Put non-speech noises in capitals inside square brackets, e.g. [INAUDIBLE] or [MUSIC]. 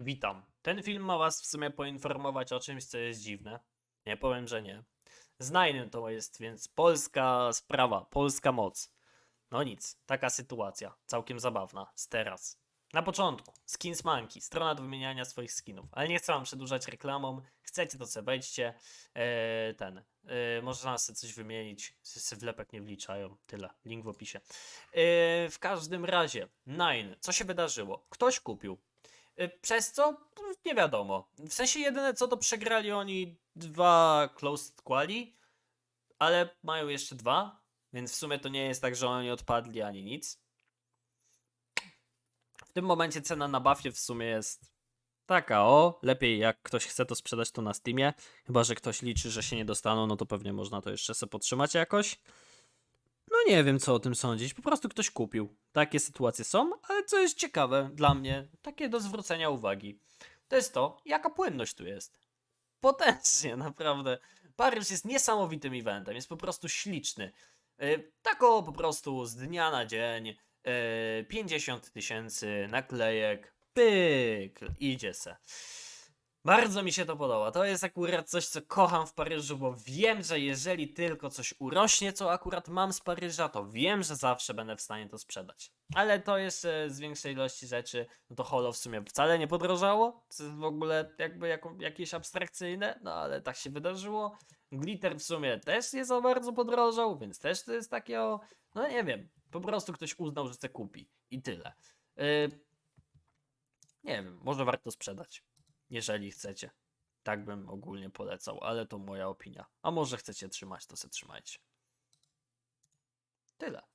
Witam. Ten film ma was w sumie poinformować o czymś, co jest dziwne. Nie powiem, że nie. Znajny to jest więc polska sprawa, polska moc. No nic, taka sytuacja, całkiem zabawna, z teraz. Na początku, Skins Monkey, strona do wymieniania swoich skinów, ale nie chcę wam przedłużać reklamą, chcecie to sobie wejdźcie, eee, ten, eee, można sobie coś wymienić, se wlepek nie wliczają, tyle, link w opisie. Eee, w każdym razie, Nine, co się wydarzyło? Ktoś kupił, Przez co? Nie wiadomo. W sensie jedyne co to przegrali oni dwa closed quali, ale mają jeszcze dwa, więc w sumie to nie jest tak, że oni odpadli ani nic. W tym momencie cena na buffie w sumie jest taka o, lepiej jak ktoś chce to sprzedać to na Steamie, chyba że ktoś liczy, że się nie dostaną, no to pewnie można to jeszcze sobie podtrzymać jakoś. No nie wiem, co o tym sądzić. Po prostu ktoś kupił. Takie sytuacje są, ale co jest ciekawe dla mnie, takie do zwrócenia uwagi, to jest to, jaka płynność tu jest. Potężnie, [LAUGHS] naprawdę. Paryż jest niesamowitym eventem, jest po prostu śliczny. Yy, tak o, po prostu z dnia na dzień, yy, 50 tysięcy naklejek, pyk, idzie se. Bardzo mi się to podoba. To jest akurat coś, co kocham w Paryżu, bo wiem, że jeżeli tylko coś urośnie, co akurat mam z Paryża, to wiem, że zawsze będę w stanie to sprzedać. Ale to jeszcze z większej ilości rzeczy, no to holo w sumie wcale nie podrożało. To jest w ogóle jakby jako, jakieś abstrakcyjne, no ale tak się wydarzyło. Glitter w sumie też nie za bardzo podrożał, więc też to jest takie o, no nie wiem, po prostu ktoś uznał, że chce kupi i tyle. Yy, nie wiem, może warto sprzedać jeżeli chcecie. Tak bym ogólnie polecał, ale to moja opinia. A może chcecie trzymać, to se trzymajcie. Tyle.